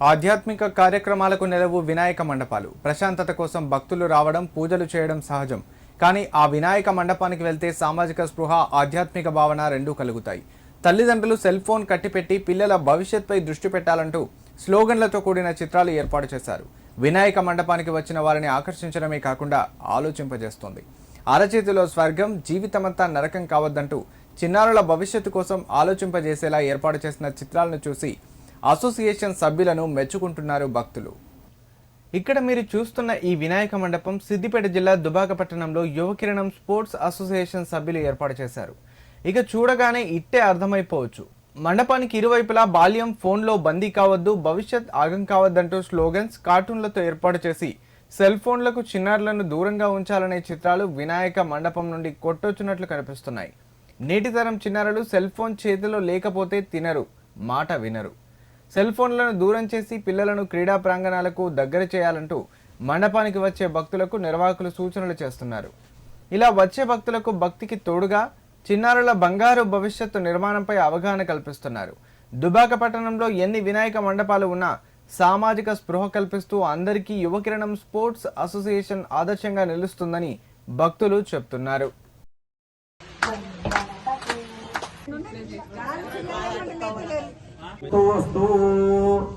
ఆధ్యాత్మిక కార్యక్రమాలకు నెలవు వినాయక మండపాలు. ప్రశాంతత కోసం భక్తులు రావడం పూజలు చేయడం సహజం. కానీ ఆ వినాయక మండపానికి వెళ్తే సామాజిక స్పృహ ఆధ్యాత్మిక భావన రెండూ కలుగుతాయి. తల్లిదండ్రులు సెల్ ఫోన్ కట్టిపెట్టి పిల్లల భవిష్యత్పై దృష్టి పెట్టాలంటూ స్లోగన్లతో కూడిన చిత్రాలు ఏర్పాటు చేశారు. వినాయక మండపానికి వచ్చిన వారిని ఆకర్షించడమే కాకుండా ఆలోచింపజేస్తోంది. అరచేతిలో స్వర్గం జీవితమంతా నరకం కావద్దంటూ చిన్నారుల భవిష్యత్తు కోసం ఆలోచింపజేసేలా ఏర్పాటు చేసిన చిత్రాలను చూసి అసోసియేషన్ సభ్యులను మెచ్చుకుంటున్నారు భక్తులు. ఇక్కడ మీరు చూస్తున్న ఈ వినాయక మండపం సిద్దిపేట జిల్లా దుబాకపట్టణంలో యువకిరణం స్పోర్ట్స్ అసోసియేషన్ సభ్యులు ఏర్పాటు చేశారు. ఇక చూడగానే ఇట్టే అర్థమైపోవచ్చు. మండపానికి ఇరువైపులా బాల్యం ఫోన్లో బందీ కావద్దు భవిష్యత్ ఆగం కావద్దంటూ స్లోగన్స్ కార్టూన్లతో ఏర్పాటు చేసి సెల్ ఫోన్లకు చిన్నారులను దూరంగా ఉంచాలనే చిత్రాలు వినాయక మండపం నుండి కొట్టొచ్చినట్లు కనిపిస్తున్నాయి. నేటి తరం చిన్నారులు సెల్ ఫోన్ చేతిలో లేకపోతే తినరు మాట వినరు. సెల్ ఫోన్లను దూరం చేసి పిల్లలను క్రీడా ప్రాంగణాలకు దగ్గర చేయాలంటూ మండపానికి వచ్చే భక్తులకు నిర్వాహకులు సూచనలు చేస్తున్నారు. ఇలా వచ్చే భక్తులకు భక్తికి తోడుగా చిన్నారుల బంగారు భవిష్యత్తు నిర్మాణంపై అవగాహన కల్పిస్తున్నారు. దుబాక పట్టణంలో ఎన్ని వినాయక మండపాలు ఉన్నా సామాజిక స్పృహ కల్పిస్తూ అందరికీ యువకిరణం స్పోర్ట్స్ అసోసియేషన్ ఆదర్శంగా నిలుస్తుందని భక్తులు చెప్తున్నారు. तोऽस्तु ॐ तदेव लग्नं